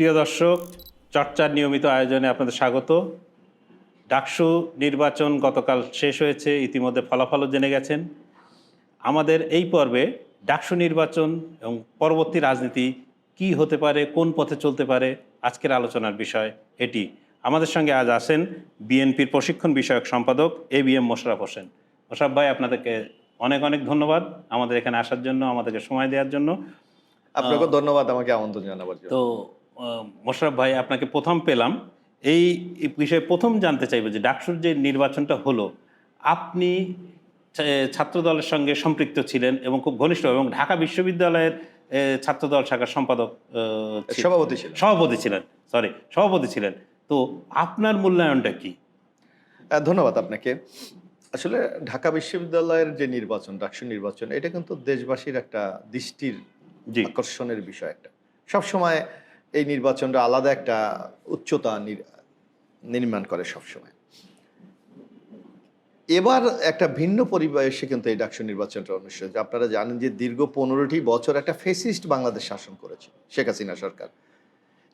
প্রিয় দর্শক চর্চার নিয়মিত আয়োজনে আপনাদের স্বাগত। ডাকসু নির্বাচন গতকাল শেষ হয়েছে ইতিমধ্যে ফলাফলও জেনে গেছেন। আমাদের এই পর্বে ডাকসু নির্বাচন এবং পরবর্তী রাজনীতি কি হতে পারে কোন পথে চলতে পারে আজকের আলোচনার বিষয় এটি। আমাদের সঙ্গে আজ আসেন বিএনপির প্রশিক্ষণ বিষয়ক সম্পাদক A B M Mosharraf Hossain. Mosharraf ভাই আপনাদেরকে অনেক অনেক ধন্যবাদ আমাদের এখানে আসার জন্য আমাদেরকে সময় দেওয়ার জন্য। আপনাকে ধন্যবাদ আমাকে আমন্ত্রণ জানাবার জন্য। তো আহ, মোশাররফ ভাই আপনাকে প্রথম পেলাম। এই বিষয়ে প্রথম জানতে চাইব যে ডাকসুর যে নির্বাচনটা হলো আপনি ছাত্রদলের সঙ্গে সম্পৃক্ত ছিলেন এবং খুব ঘনিষ্ঠ এবং ঢাকা বিশ্ববিদ্যালয়ের ছাত্রদল শাখার সম্পাদক সভাপতি ছিলেন। সভাপতি ছিলেন সরি সভাপতি ছিলেন। তো আপনার মূল্যায়নটা কি? ধন্যবাদ আপনাকে। আসলে ঢাকা বিশ্ববিদ্যালয়ের যে নির্বাচন ডাকসু নির্বাচন এটা কিন্তু দেশবাসীর একটা দৃষ্টির আকর্ষণের বিষয় একটা। সবসময় এই নির্বাচনটা আলাদা একটা উচ্চতা নির- নির্মাণ করে সবসময়। এবার একটা ভিন্ন পরিবেশে কিন্তু এই ডাকসু নির্বাচনটা অনুষ্ঠিত আপনারা জানেন যে দীর্ঘ পনেরোটি বছর একটা ফেসিস্ট বাংলাদেশ শাসন করেছে শেখ হাসিনা সরকার।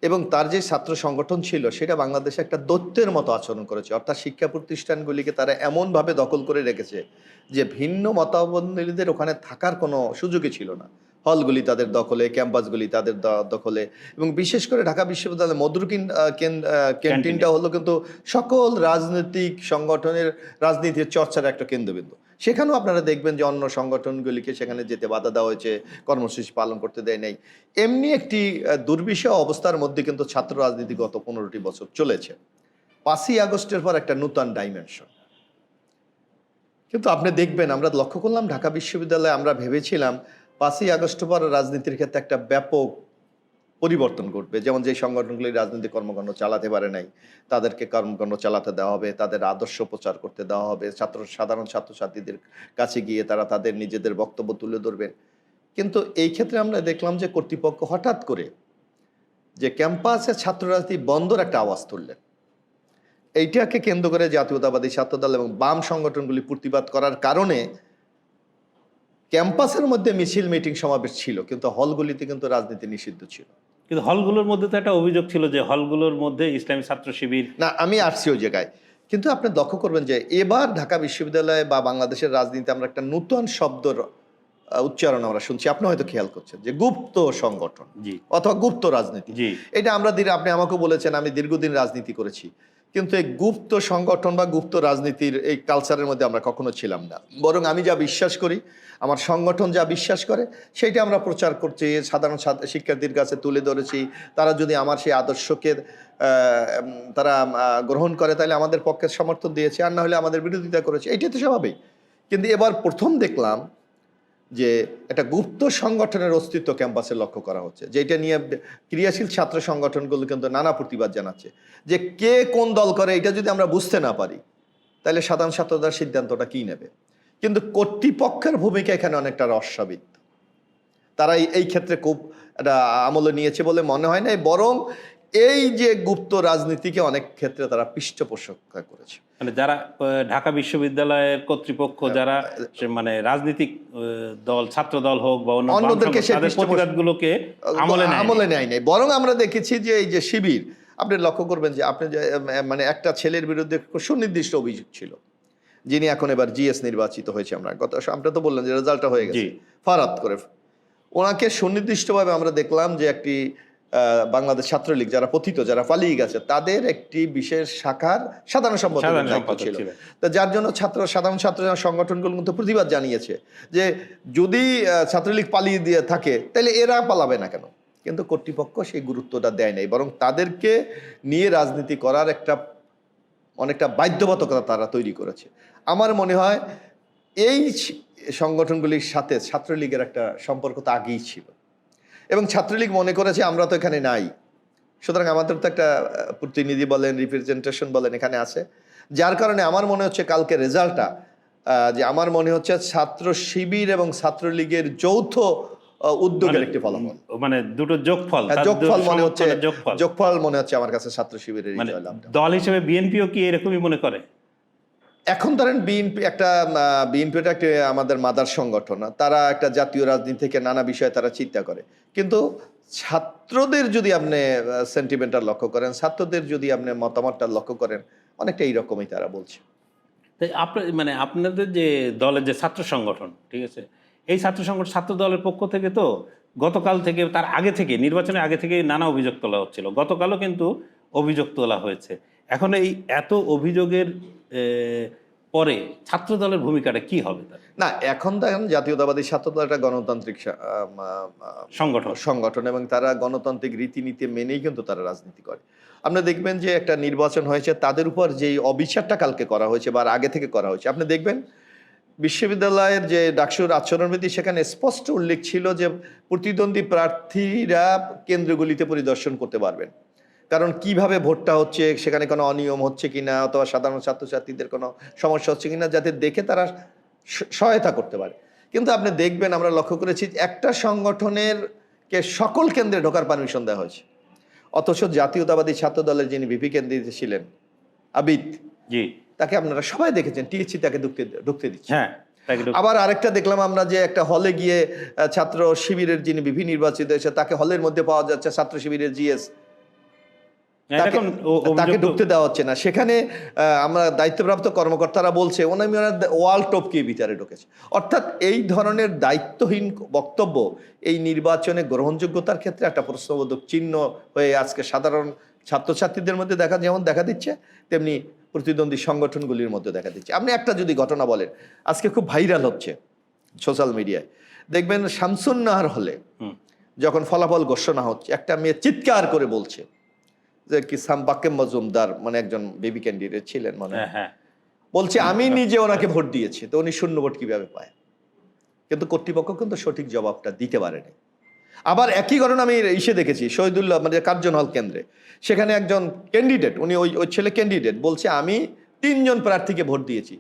এবং তার যে ছাত্র সংগঠন ছিল, সেটা বাংলাদেশে একটা দৈত্যের মতো আচরণ করেছে। অর্থাৎ শিক্ষা প্রতিষ্ঠানগুলিকে তারা এমনভাবে দখল করে রেখেছে যে ভিন্ন মতাবলম্বীদের ওখানে থাকার কোনো সুযোগই ছিল না। হলগুলি তাদের দখলে ক্যাম্পাসগুলি তাদের দখলে এবং বিশেষ করে ঢাকা বিশ্ববিদ্যালয়ের মধুর কিন- আহ, কেন- আহ, ক্যান্টিনটা হলো কিন্তু সকল রাজনৈতিক সংগঠনের রাজনীতির চর্চার একটা কেন্দ্রবিন্দু। সেখানেও আপনারা দেখবেন যে অন্য সংগঠনগুলিকে সেখানে যেতে বাধা দেওয়া হয়েছে কর্মসূচি পালন করতে দেয় নাই। এমনি একটি দুর্বিষহ অবস্থার মধ্যে কিন্তু ছাত্র রাজনীতি গত পনেরোটি বছর চলেছে। পাঁচই আগস্টের পর একটা নূতন ডাইমেনশন কিন্তু আপনি দেখবেন আমরা লক্ষ্য করলাম ঢাকা বিশ্ববিদ্যালয়ে আমরা ভেবেছিলাম পাঁচই আগস্ট পর রাজনীতির ক্ষেত্রে একটা ব্যাপক পরিবর্তন ঘটবে। যেমন যে সংগঠনগুলি রাজনৈতিক কর্মকাণ্ড চালাতে পারে নাই, তাদেরকে কর্মকাণ্ড চালাতে দেওয়া হবে, তাদের আদর্শ প্রচার করতে দেওয়া হবে, ছাত্র, সাধারণ ছাত্রছাত্রীদের কাছে গিয়ে তারা তাদের নিজেদের বক্তব্য তুলে ধরবেন কিন্তু এই ক্ষেত্রে আমরা দেখলাম যে কর্তৃপক্ষ হঠাৎ করে যে ক্যাম্পাসে ছাত্র রাজনীতি বন্ধর একটা আওয়াজ তুললেন। এইটাকে কেন্দ্র করে জাতীয়তাবাদী ছাত্রদল এবং বাম সংগঠনগুলি প্রতিবাদ করার কারণে ক্যাম্পাসের মধ্যে মিছিল মিটিং সমাবেশ ছিল কিন্তু হলগুলিতে কিন্তু রাজনীতি নিষিদ্ধ ছিল। কিন্তু হলগুলোর মধ্যে তো একটা অভিযোগ ছিল যে হলগুলোর মধ্যে ইসলামী ছাত্র শিবির না আমি আসছি ওই জায়গায়। কিন্তু আপনি লক্ষ্য করবেন যে এবার ঢাকা বিশ্ববিদ্যালয়ে বা বাংলাদেশের রাজনীতিতে আমরা একটা নতুন শব্দর উচ্চারণ আমরা শুনছি। আপনি হয়তো খেয়াল করছেন যে গুপ্ত সংগঠন জি। অথবা গুপ্ত রাজনীতি। জি। এটা আমরা আপনি আমাকে বলেছেন আমি দীর্ঘদিন রাজনীতি করেছি। কিন্তু এই গুপ্ত সংগঠন বা গুপ্ত রাজনীতির এই কালচারের মধ্যে আমরা কখনো ছিলাম না। বরং আমি যা বিশ্বাস করি, আমার সংগঠন যা বিশ্বাস করে, সেইটা আমরা প্রচার করছি, সাধারণ শিক্ষার্থীর কাছে তুলে ধরেছি। তারা যদি আমার সেই আদর্শকে তারা গ্রহণ করে, তাহলে আমাদের পক্ষে সমর্থন দিয়েছে। আর না হলে আমাদের বিরোধিতা করেছে। এটাই তো স্বাভাবিক। কিন্তু এবার প্রথম দেখলাম যে একটা গুপ্ত সংগঠনের অস্তিত্ব ক্যাম্পাসে লক্ষ্য করা হচ্ছে যেটা নিয়ে ক্রিয়াশীল ছাত্র সংগঠনগুলো কিন্তু নানা প্রতিবাদ জানাচ্ছে, যে কে কোন দল করে এটা যদি আমরা বুঝতে না পারি, তাহলে সাধারণ ছাত্রদের সিদ্ধান্তটা কি নেবে? কিন্তু কর্তৃপক্ষের ভূমিকা এখানে অনেকটা রস্বাবিত তারা এই- এই ক্ষেত্রে খুব একটা আমলে নিয়েছে বলে মনে হয় না বরং এই যে গুপ্ত রাজনীতিকে অনেক ক্ষেত্রে তারা পৃষ্ঠপোষকতা করেছে। মানে যারা ঢাকা বিশ্ববিদ্যালয়ের কর্তৃপক্ষ যারা মানে রাজনৈতিক দল ছাত্র দল হোক বা অন্যদেরকে সংগঠন, সে তাদের পৃষ্ঠপোষক- প্রতিবাদগুলোকে আমলে নেয় নাই বরং আমরা দেখেছি যে এই যে শিবির আপনি লক্ষ্য করবেন যে আপনি মানে একটা ছেলের বিরুদ্ধে খুব সুনির্দিষ্ট অভিযোগ ছিল যিনি এখন এবার জিএস নির্বাচিত হয়েছে আমরা। গত আপনি তো বললেন যে রেজাল্টটা হয়ে গেছে। ফারাত করে। ওনাকে সুনির্দিষ্টভাবে আমরা দেখলাম যে একটি বাংলাদেশ ছাত্রলীগ যারা পথিত যারা পালিয়ে গেছে তাদের একটি বিশেষ শাখার সাধারণ সম্পাদক ছিল। তা যার জন্য ছাত্র সাধারণ ছাত্র সংগঠনগুলো কিন্তু প্রতিবাদ জানিয়েছে যে যদি ছাত্রলীগ পালিয়ে দিয়ে থাকে তাহলে এরা পালাবে না কেন? কিন্তু কর্তৃপক্ষ সেই গুরুত্বটা দেয় নাই। বরং তাদেরকে নিয়ে রাজনীতি করার একটা অনেকটা বাধ্যবাধকতা তারা তৈরি করেছে। আমার মনে হয় এই সংগঠনগুলির সাথে ছাত্রলীগের একটা সম্পর্ক তো আগেই ছিল। এবং ছাত্রলীগ মনে করেছে আমরা তো এখানে নাই। সুতরাং আমাদের তো একটা প্রতিনিধি বলেন রিপ্রেজেন্টেশন বলেন এখানে আছে। যার কারণে আমার মনে হচ্ছে কালকে রেজাল্টটা যে আমার মনে হচ্ছে ছাত্র শিবির এবং ছাত্রলীগের যৌথ উদ্যোগের মানে- একটি ফলাফল। মানে দুটো যোগফল হ্যাঁ, যোগফল মনে হচ্ছে যোগফল। মনে হচ্ছে আমার কাছে ছাত্র শিবিরের মানে দল হিসেবে বিএনপিও কি এরকমই মনে করে? এখন ধরেন বিএনপি একটা বিএনপিটা একটা, আমাদের মাদার সংগঠন, তারা একটা জাতীয় রাজনীতি থেকে নানা বিষয়ে তারা চিন্তা করে। কিন্তু ছাত্রদের যদি আপনি সেন্টিমেন্টাল লক্ষ্য করেন, ছাত্রদের যদি আপনি মতামতটা লক্ষ্য করেন, অনেকটা এইরকমই তারা বলছে। তাই আপনার মানে আপনাদের যে দলের যে ছাত্র সংগঠন, ঠিক আছে? এই ছাত্র সংগঠন, ছাত্র দলের পক্ষ থেকে তো গতকাল থেকে, তার আগে থেকে, নির্বাচনের আগে থেকে নানা অভিযোগ তোলা হচ্ছিল। গতকালও কিন্তু অভিযোগ তোলা হয়েছে। এখন এই এত অভিযোগের পরে ছাত্র দলের ভূমিকাটা কি হবে না এখন দেখেন জাতীয়তাবাদী ছাত্রদল একটা গণতান্ত্রিক সংগঠন। সংগঠন এবং তারা গণতান্ত্রিক রীতিনীতি মেনেই কিন্তু তারা রাজনীতি করে। আপনি দেখবেন যে একটা নির্বাচন হয়েছে তাদের উপর যেই অবিচারটা কালকে করা হয়েছে বা আগে থেকে করা হয়েছে আপনি দেখবেন বিশ্ববিদ্যালয়ের যে ডাকসুর আচরণবিধি সেখানে স্পষ্ট উল্লেখ ছিল যে প্রতিদ্বন্দ্বী প্রার্থীরা কেন্দ্রগুলিতে পরিদর্শন করতে পারবেন। কারণ কীভাবে ভোটটা হচ্ছে সেখানে কোনো অনিয়ম হচ্ছে কিনা অথবা সাধারণ ছাত্রছাত্রীদের কোনো সমস্যা হচ্ছে কিনা যাতে দেখে তারা সহায়তা করতে পারে। কিন্তু আপনি দেখবেন আমরা লক্ষ্য করেছি একটা সংগঠনের কে সকল কেন্দ্রে ঢোকার পারমিশন দেওয়া হয়েছে। অথচ জাতীয়তাবাদী ছাত্র দলের যিনি ভিপি কেন্দ্রে ছিলেন আবিদ জি। তাকে আপনারা সবাই দেখেছেন টিএসসি তাকে ঢুকতে ঢুকতে দিচ্ছে। হ্যাঁ আবার আরেকটা দেখলাম আমরা যে একটা হলে গিয়ে ছাত্র শিবিরের যিনি বিভি নির্বাচিত হয়েছে তাকে হলের মধ্যে পাওয়া যাচ্ছে ছাত্র শিবিরের জিএস। তাকে ঢুকতে দেওয়া হচ্ছে না। সেখানে আমরা দায়িত্বপ্রাপ্ত কর্মকর্তারা বলছে ওনামি ওনার ওয়াল টপকে বিচারে ঢুকেছে। অর্থাৎ এই ধরনের দায়িত্বহীন বক্তব্য এই নির্বাচনে গ্রহণযোগ্যতার ক্ষেত্রে একটা প্রশ্নবোধক চিহ্ন হয়ে আজকে সাধারণ ছাত্রছাত্রীদের মধ্যে দেখা যেমন দেখা দিচ্ছে তেমনি প্রতিদ্বন্দ্বী সংগঠনগুলির মধ্যে দেখা দিচ্ছে। আপনি একটা যদি ঘটনা বলেন আজকে খুব ভাইরাল হচ্ছে সোশ্যাল মিডিয়ায়। দেখবেন শামসুন নাহার হলে যখন ফলাফল ঘোষণা হচ্ছে একটা মেয়ে চিৎকার করে বলছে যে কি সাম মজুমদার মানে একজন বেবি ক্যান্ডিডেট ছিলেন মানে হ্যাঁ। হ্যাঁ বলছে আমি নিজে ওনাকে ভোট দিয়েছি তো উনি শূন্য ভোট কীভাবে পায়? কিন্তু কর্তৃপক্ষ কিন্তু সঠিক জবাবটা দিতে পারেনি। আবার একই ঘটনা আমি ইসে দেখেছি শহীদুল্লাহ মানে কার্জন হল কেন্দ্রে। সেখানে একজন ক্যান্ডিডেট উনি ওই ওই ছেলে ক্যান্ডিডেট বলছে আমি তিনজন প্রার্থীকে ভোট দিয়েছি।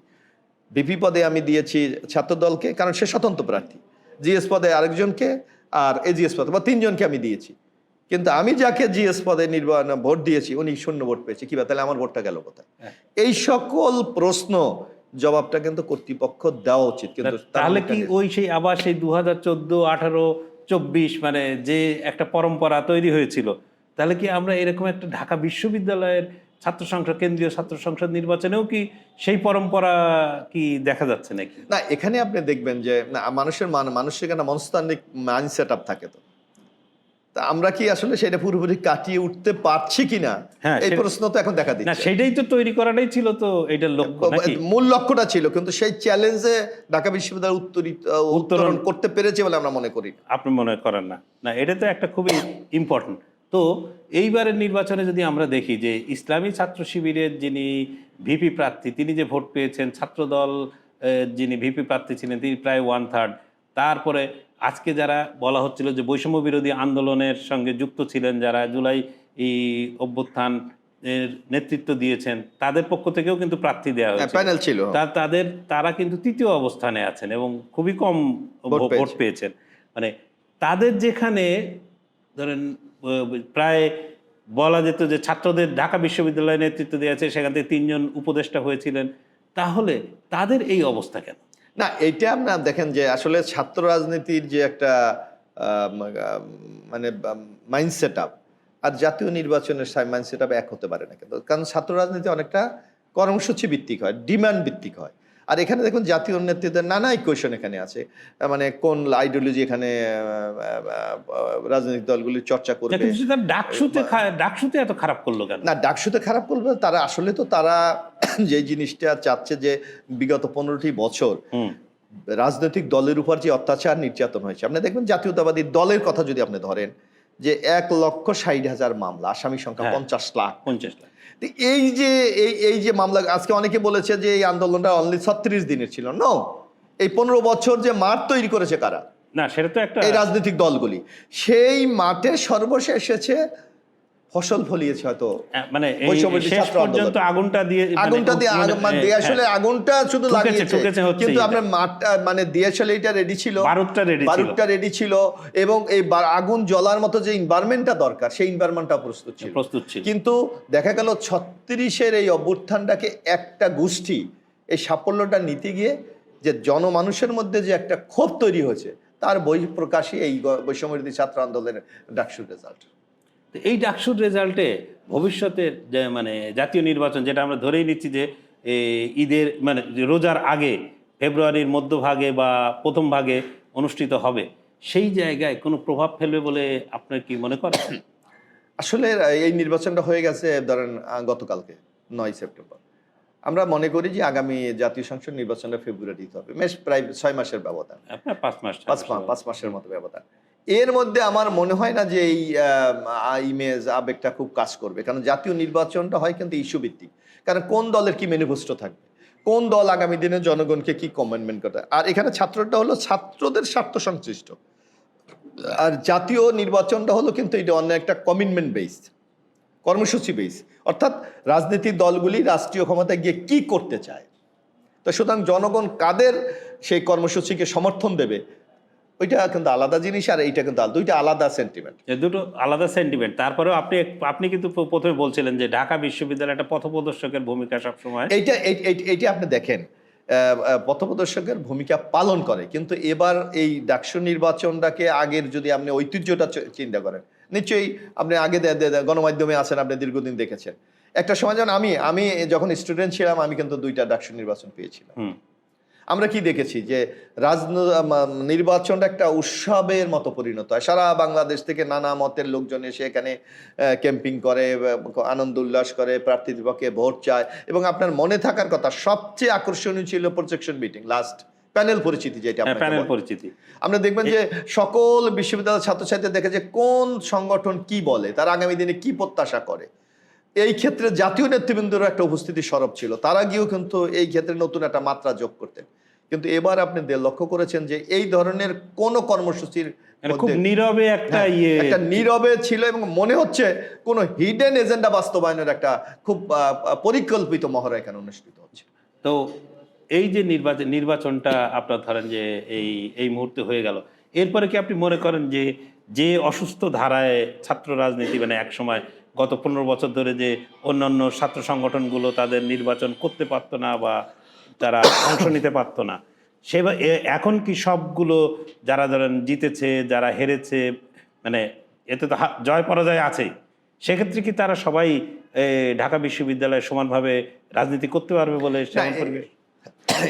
বিপি পদে আমি দিয়েছি ছাত্রদলকে কারণ সে স্বতন্ত্র প্রার্থী। জিএস পদে আরেকজনকে আর এজিএস পদে বা তিনজনকে আমি দিয়েছি। কিন্তু আমি যাকে জিএস পদে নির্বাচন ভোট দিয়েছি উনি শূন্য ভোট পেয়েছে। কিবা তাহলে আমার ভোটটা গেল কোথায়? হ্যাঁ। এই সকল প্রশ্ন জবাবটা কিন্তু কর্তৃপক্ষ দেওয়া উচিত কিন্তু তাহলে কি ওই সেই আবার সেই দু হাজার চোদ্দ আঠারো চব্বিশ মানে যে একটা পরম্পরা তৈরি হয়েছিল তাহলে কি আমরা এরকম একটা ঢাকা বিশ্ববিদ্যালয়ের ছাত্র সংসদ কেন্দ্রীয় ছাত্র সংসদ নির্বাচনেও কি সেই পরম্পরা কি দেখা যাচ্ছে নাকি? না এখানে আপনি দেখবেন যে মানুষের মান মানুষের একটা মনস্তান্ত্রিক মাইন্ড সেট আপ থাকে তো। তা আমরা কি আসলে সেটা পুরোপুরি কাটিয়ে উঠতে পারছি কিনা? হ্যাঁ, এই প্রশ্ন তো এখন দেখা না দিচ্ছে সেটাই তো তৈরি করাটাই ছিল তো এটার লক্ষ্য মূল লক্ষ্যটা ছিল কিন্তু সেই চ্যালেঞ্জে ঢাকা বিশ্ববিদ্যালয় উত্তরিত উত্তরণ করতে পেরেছে বলে আমরা মনে করি। আপনি মনে করেন না। না এটা তো একটা খুবই ইম্পর্টেন্ট তো এইবারের নির্বাচনে যদি আমরা দেখি যে ইসলামী ছাত্র শিবিরের যিনি ভিপি প্রার্থী তিনি যে ভোট পেয়েছেন ছাত্রদল যিনি ভিপি প্রার্থী ছিলেন তিনি প্রায় ওয়ান থার্ড তারপরে আজকে যারা বলা হচ্ছিল যে বৈষম্য বিরোধী আন্দোলনের সঙ্গে যুক্ত ছিলেন যারা জুলাই এই অভ্যুত্থান এর নেতৃত্ব দিয়েছেন তাদের পক্ষ থেকেও কিন্তু প্রার্থী দেওয়া হয়েছে প্যানেল ছিল। তা তাদের তারা কিন্তু তৃতীয় অবস্থানে আছেন এবং খুবই কম ভোট। পেয়েছেন। মানে তাদের যেখানে ধরেন প্রায় বলা যেত যে ছাত্রদের ঢাকা বিশ্ববিদ্যালয়ে নেতৃত্ব দিয়েছে সেখান থেকে তিনজন উপদেষ্টা হয়েছিলেন। তাহলে তাদের এই অবস্থা কেন? না এইটা আপনার দেখেন যে আসলে ছাত্র রাজনীতির যে একটা মানে মাইন্ড সেট আপ আর জাতীয় নির্বাচনের মাইন্ড সেট আপ এক হতে পারে না কিন্তু। কারণ ছাত্র রাজনীতি অনেকটা কর্মসূচি ভিত্তিক হয় ডিমান্ড ভিত্তিক হয়। আর এখানে দেখুন জাতীয় নেতৃত্বের নানা ইকুয়েশন এখানে আছে। মানে কোন আইডিওলজি এখানে রাজনৈতিক দলগুলি চর্চা করবে। ডাকসুতে ডাকসুতে এত খারাপ করল কেন? না ডাকসুতে খারাপ করবে তারা আসলে তো তারা যে জিনিসটা চাচ্ছে যে বিগত পনেরোটি বছর রাজনৈতিক দলের উপর যে অত্যাচার নির্যাতন হয়েছে। আপনি দেখবেন জাতীয়তাবাদী দলের কথা যদি আপনি ধরেন যে এক লক্ষ ষাট হাজার মামলা আসামি সংখ্যা হ্যাঁ। পঞ্চাশ লাখ। পঞ্চাশ লাখ। এই যে এই এই যে মামলা আজকে অনেকে বলেছে যে এই আন্দোলনটা অনলি ছত্রিশ দিনের ছিল। নো এই পনেরো বছর যে মাঠ তৈরি করেছে কারা? না সেটা তো একটা এই রাজনৈতিক দলগুলি। সেই মাঠে সর্বশেষ এসেছে ফসল ফলিয়েছে হয়তো। মানে শেষ পর্যন্ত আগুনটা দিয়ে মানে আগুনটা দিয়ে মানে, মানে হ্যাঁ, দিয়ে আসলে আগুনটা শুধু লাগিয়েছে। কিন্তু আপনার মাঠটা মানে দিয়াশালে এটা রেডি ছিল। বারুদটা ছিল। বারুদটা রেডি ছিল এবং এই আগুন জ্বলার মতো যে এনভায়রনমেন্টটা দরকার সেই এনভায়রনমেন্টটা প্রস্তুত ছিল। প্রস্তুত ছিল। কিন্তু দেখা গেল ছত্রিশের এই অভ্যুত্থানটাকে একটা গোষ্ঠী এই সাফল্যটা নিতে গিয়ে যে জনমানুষের মধ্যে যে একটা ক্ষোভ তৈরি হয়েছে তার বই প্রকাশই এই বৈষম্যবিরোধী ছাত্র আন্দোলনের ডাকসুর রেজাল্ট তো এই ডাকসুর রেজাল্টে ভবিষ্যতের যে মানে জাতীয় নির্বাচন যেটা আমরা ধরেই নিচ্ছি যে ঈদের মানে রোজার আগে ফেব্রুয়ারির মধ্যভাগে বা প্রথম ভাগে অনুষ্ঠিত হবে সেই জায়গায় কোনো প্রভাব ফেলবে বলে আপনার কি মনে করেন? আসলে এই নির্বাচনটা হয়ে গেছে ধরেন গতকালকে নয় সেপ্টেম্বর। আমরা মনে করি যে আগামী জাতীয় সংসদ নির্বাচনটা ফেব্রুয়ারিতে হবে। বেশ প্রায় ছয় মাসের ব্যবধান। পাঁচ মাস পাঁচ মাসের মতো ব্যবধান। এর মধ্যে আমার মনে হয় না যে এই ইমেজ আবেগটা খুব কাজ করবে। কারণ জাতীয় নির্বাচনটা হয় কিন্তু ইস্যু ভিত্তিক কারণ কোন দলের কি ম্যানিফেস্টো থাকবে? কোন দল আগামী দিনে জনগণকে কি কমেন্টমেন্ট করে আর এখানে ছাত্রটা হলো ছাত্রদের স্বার্থ সংশ্লিষ্ট। আর জাতীয় নির্বাচনটা হলো কিন্তু এটা অন্য একটা কমিটমেন্ট বেসড কর্মসূচি বেস অর্থাৎ রাজনীতির দলগুলি রাষ্ট্রীয় ক্ষমতায় গিয়ে কি করতে চায়? তো সুতরাং জনগণ কাদের সেই কর্মসূচিকে সমর্থন দেবে? ওইটা কিন্তু আলাদা জিনিস আর এইটা কিন্তু আলাদা। দুইটা আলাদা সেন্টিমেন্ট দুটো আলাদা সেন্টিমেন্ট তারপরেও আপনি আপনি কিন্তু প্রথমে বলছিলেন যে ঢাকা বিশ্ববিদ্যালয় একটা পথপ্রদর্শকের ভূমিকা সবসময়। এইটা এই- এই- এইটা আপনি দেখেন পথপ্রদর্শকের ভূমিকা পালন করে কিন্তু এবার এই ডাকসু নির্বাচনটাকে আগের যদি আপনি ঐতিহ্যটা চিন্তা করেন নিশ্চয়ই আপনি আগে গণমাধ্যমে আছেন আপনি দীর্ঘদিন দেখেছেন। একটা সময় যেন আমি আমি যখন স্টুডেন্ট ছিলাম আমি কিন্তু দুইটা ডাকসু নির্বাচন পেয়েছিলাম। আমরা কি দেখেছি যে রাজন নির্বাচনটা একটা উৎসবের মতো পরিণত হয়। সারা বাংলাদেশ থেকে নানা মতের লোকজন এসে এখানে ক্যাম্পিং করে আনন্দ উল্লাস করে প্রার্থীদের পক্ষে ভোট চায় এবং আপনার মনে থাকার কথা সবচেয়ে আকর্ষণীয় ছিল প্রজেকশন মিটিং লাস্ট প্যানেল পরিচিতি যেটা প্যানেল পরিচিতি। আমরা দেখবেন যে সকল বিশ্ববিদ্যালয়ের ছাত্রছাত্রী দেখে যে কোন সংগঠন কি বলে তারা আগামী দিনে কি প্রত্যাশা করে। এই ক্ষেত্রে জাতীয় নেতৃবৃন্দর একটা উপস্থিতি সরব ছিল। তারা গিয়েও কিন্তু এই ক্ষেত্রে নতুন একটা মাত্রা যোগ করতেন। কিন্তু এবার আপনি লক্ষ্য করেছেন যে এই ধরনের কোন কর্মসূচির মানে নীরবে একটা হ্যাঁ, ইয়ে একটা নীরবে ছিল এবং মনে হচ্ছে কোনো হিডেন এজেন্ডা বাস্তবায়নের একটা খুব পরিকল্পিত মহড়া এখানে অনুষ্ঠিত হচ্ছে। তো এই যে নির্বাচন নির্বাচনটা আপনার ধরেন যে এই এই মুহূর্তে হয়ে গেল। এরপরে কি আপনি মনে করেন যে যে অসুস্থ ধারায় ছাত্র রাজনীতি মানে এক সময় গত পনেরো বছর ধরে যে অন্যান্য ছাত্র সংগঠনগুলো তাদের নির্বাচন করতে পারতো না বা তারা অংশ নিতে পারতো না সে এখন কি সবগুলো যারা ধরেন জিতেছে যারা হেরেছে মানে এতে তো জয় পরাজয় আছেই সেক্ষেত্রে কি তারা সবাই ঢাকা বিশ্ববিদ্যালয়ে সমানভাবে রাজনীতি করতে পারবে বলে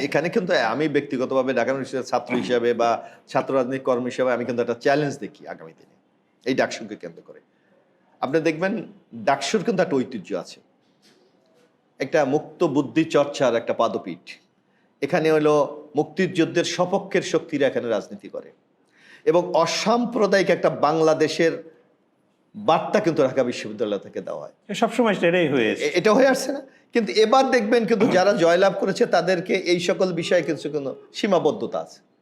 এখানে কিন্তু আমি ব্যক্তিগতভাবে ঢাকা ইউনিভার্সিটির ছাত্র হিসাবে বা ছাত্র রাজনীতি কর্মী হিসাবে আমি কিন্তু একটা চ্যালেঞ্জ দেখি আগামী দিনে এই ডাকসুকে কেন্দ্র করে। আপনি দেখবেন ডাকসুর কিন্তু একটা ঐতিহ্য আছে। একটা মুক্ত বুদ্ধি চর্চার একটা পাদপীঠ। এখানে হলো মুক্তিযুদ্ধের সপক্ষের শক্তিরা এখানে রাজনীতি করে। এবং অসাম্প্রদায়িক একটা বাংলাদেশের বার্তা কিন্তু ঢাকা বিশ্ববিদ্যালয় থেকে দেওয়া হয়। সবসময় সেটাই হয়েছে এ- এটা হয়ে আসছে না। কিন্তু এবার দেখবেন কিন্তু যারা জয়লাভ করেছে তাদেরকে এই সকল বিষয়ে কিছু কোনো সীমাবদ্ধতা আছে।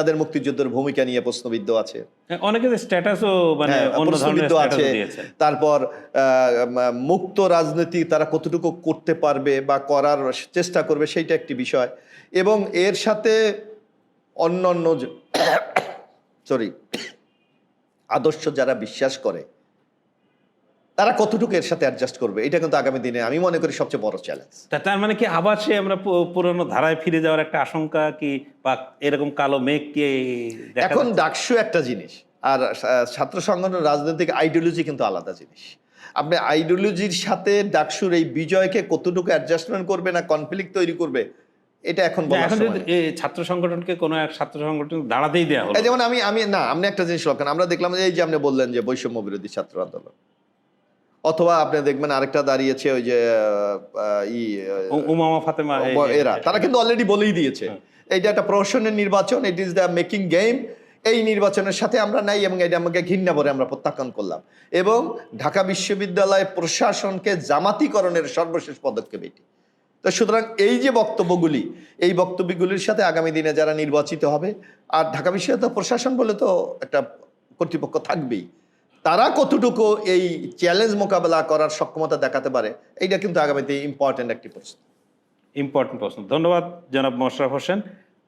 তাদের মুক্তিযুদ্ধের ভূমিকা নিয়ে প্রশ্নবিদ্ধ আছে। অনেকে স্ট্যাটাসও মানে হ্যাঁ, অন্য ধরনের আছে। তারপর মুক্ত রাজনীতি তারা কতটুকু করতে পারবে বা করার চেষ্টা করবে সেইটা একটি বিষয়। এবং এর সাথে অন্য অন্য সরি আদর্শ যারা বিশ্বাস করে তারা কতটুকু এর সাথে অ্যাডজাস্ট করবে? এটা কিন্তু আগামী দিনে আমি মনে করি সবচেয়ে বড় চ্যালেঞ্জ তা তার মানে কি আবার সে আমরা পুরনো ধারায় ফিরে যাওয়ার একটা আশঙ্কা কি বা এরকম কালো মেঘ কি এখন ডাকসু একটা জিনিস আর ছাত্র সংগঠন রাজনৈতিক আইডিওলজি কিন্তু আলাদা জিনিস। আপনি আইডিওলজির সাথে ডাকসুর এই বিজয়কে কতটুকু অ্যাডজাস্টমেন্ট করবে না কনফ্লিক্ট তৈরি করবে এটা এখন ছাত্র সংগঠনকে কোনো এক ছাত্র সংগঠন দাঁড়াতেই দেওয়া হলো। যেমন আমি আমি না আপনি একটা জিনিস লক্ষণ আমরা দেখলাম যে এই যে আপনি বললেন যে বৈষম্য বিরোধী ছাত্র আন্দোলন অথবা আপনি দেখবেন আরেকটা দাঁড়িয়েছে ওই যে ই উমামা ফাতেমা এরা। তারা কিন্তু অলরেডি বলেই দিয়েছে। এইটা একটা প্রহসনের নির্বাচন it is the making game এই নির্বাচনের সাথে আমরা নাই এবং এটা আমাকে ঘৃণা ভরে আমরা প্রত্যাখ্যান করলাম। এবং ঢাকা বিশ্ববিদ্যালয় প্রশাসনকে জামাতিকরণের সর্বশেষ পদক্ষেপ এটি। তো সুতরাং এই যে বক্তব্যগুলি এই বক্তব্যগুলির সাথে আগামী দিনে যারা নির্বাচিত হবে আর ঢাকা বিশ্ববিদ্যালয় প্রশাসন বলে তো একটা কর্তৃপক্ষ থাকবেই। তারা কতটুকু এই চ্যালেঞ্জ মোকাবেলা করার সক্ষমতা দেখাতে পারে, এইটা কিন্তু আগামীতে ইম্পর্টেন্ট একটি প্রশ্ন। ইম্পর্টেন্ট প্রশ্ন। ধন্যবাদ, জনাব মোশরাফ হোসেন।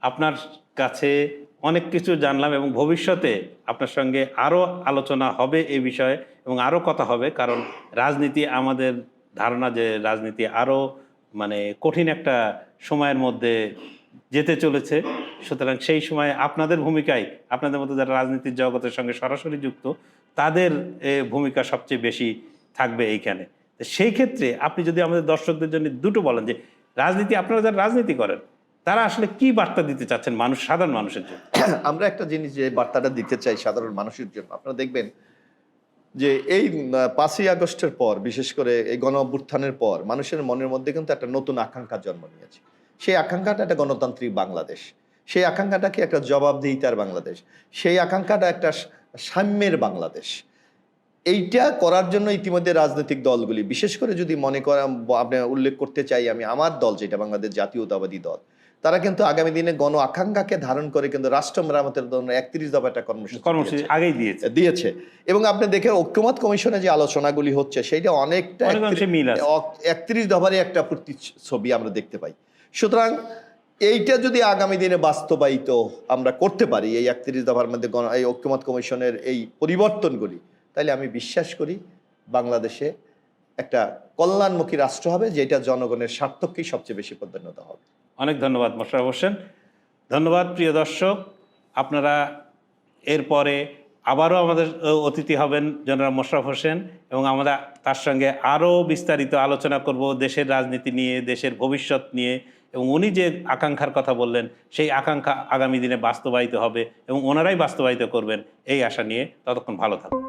আপনার কাছে অনেক কিছু জানলাম এবং ভবিষ্যতে আপনার সঙ্গে আরও আলোচনা হবে এই বিষয়ে এবং আরও কথা হবে, কারণ রাজনীতি আমাদের ধারণা যে রাজনীতি আরও মানে কঠিন একটা সময়ের মধ্যে যেতে চলেছে। সুতরাং সেই সময় আপনাদের ভূমিকায়, আপনাদের মতো যারা রাজনীতির জগতের সঙ্গে সরাসরি যুক্ত তাদের ভূমিকা সবচেয়ে বেশি থাকবে এইখানে। সেই ক্ষেত্রে আপনি যদি আমাদের দর্শকদের জন্য দুটো বলেন যে, রাজনীতি, আপনারা যারা রাজনীতি করেন, তারা আসলে কি বার্তা দিতে চাচ্ছেন মানুষ, সাধারণ মানুষের জন্য? আমরা একটা জিনিস যে বার্তাটা দিতে চাই সাধারণ মানুষের জন্য, আপনারা দেখবেন যে এই পাঁচই আগস্টের পর, বিশেষ করে এই গণ অভ্যুত্থানের পর, মানুষের মনের মধ্যে কিন্তু একটা নতুন আকাঙ্ক্ষা জন্ম নিয়েছে। সেই আকাঙ্ক্ষাটা একটা গণতান্ত্রিক বাংলাদেশ, সেই আকাঙ্ক্ষাটা কি একটা জবাবদিহিতার বাংলাদেশ, সেই আকাঙ্ক্ষাটা একটা সাম্যের বাংলাদেশ এইটা করার জন্য ইতিমধ্যে রাজনৈতিক দলগুলি বিশেষ করে যদি মনে করেন আপনি উল্লেখ করতে চাই আমি আমার দল যেটা বাংলাদেশ জাতীয়তাবাদী দল তারা কিন্তু আগামী দিনে গণ আকাঙ্ক্ষাকে ধারণ করে কিন্তু রাষ্ট্র মেরামতের জন্য একত্রিশ দফা একটা কর্মসূচি কর্মসূচি। আগেই দিয়েছে দিয়েছে এবং আপনি দেখে ঐক্যমত কমিশনে যে আলোচনাগুলি হচ্ছে সেইটা অনেকটা। একত্রিশ দফারই একটা ছবি আমরা দেখতে পাই সুতরাং এইটা যদি আগামী দিনে বাস্তবায়িত আমরা করতে পারি, এই একত্রিশ দফার মধ্যে এই ঐক্যমত কমিশনের এই পরিবর্তনগুলি, তাহলে আমি বিশ্বাস করি বাংলাদেশে একটা কল্যাণমুখী রাষ্ট্র হবে, যেটা জনগণের স্বার্থকেই সবচেয়ে বেশি প্রাধান্যতা হবে। অনেক ধন্যবাদ মোশারফ হোসেন। ধন্যবাদ প্রিয় দর্শক। আপনারা এরপরে আবারও আমাদের অতিথি হবেন জনাব মোশারফ হোসেন এবং আমরা তার সঙ্গে আরও বিস্তারিত আলোচনা করব দেশের রাজনীতি নিয়ে, দেশের ভবিষ্যৎ নিয়ে এবং উনি যে আকাঙ্ক্ষার কথা বললেন, সেই আকাঙ্ক্ষা আগামী দিনে বাস্তবায়িত হবে এবং ওনারাই বাস্তবায়িত করবেন, এই আশা নিয়ে ততক্ষণ ভালো থাকুন।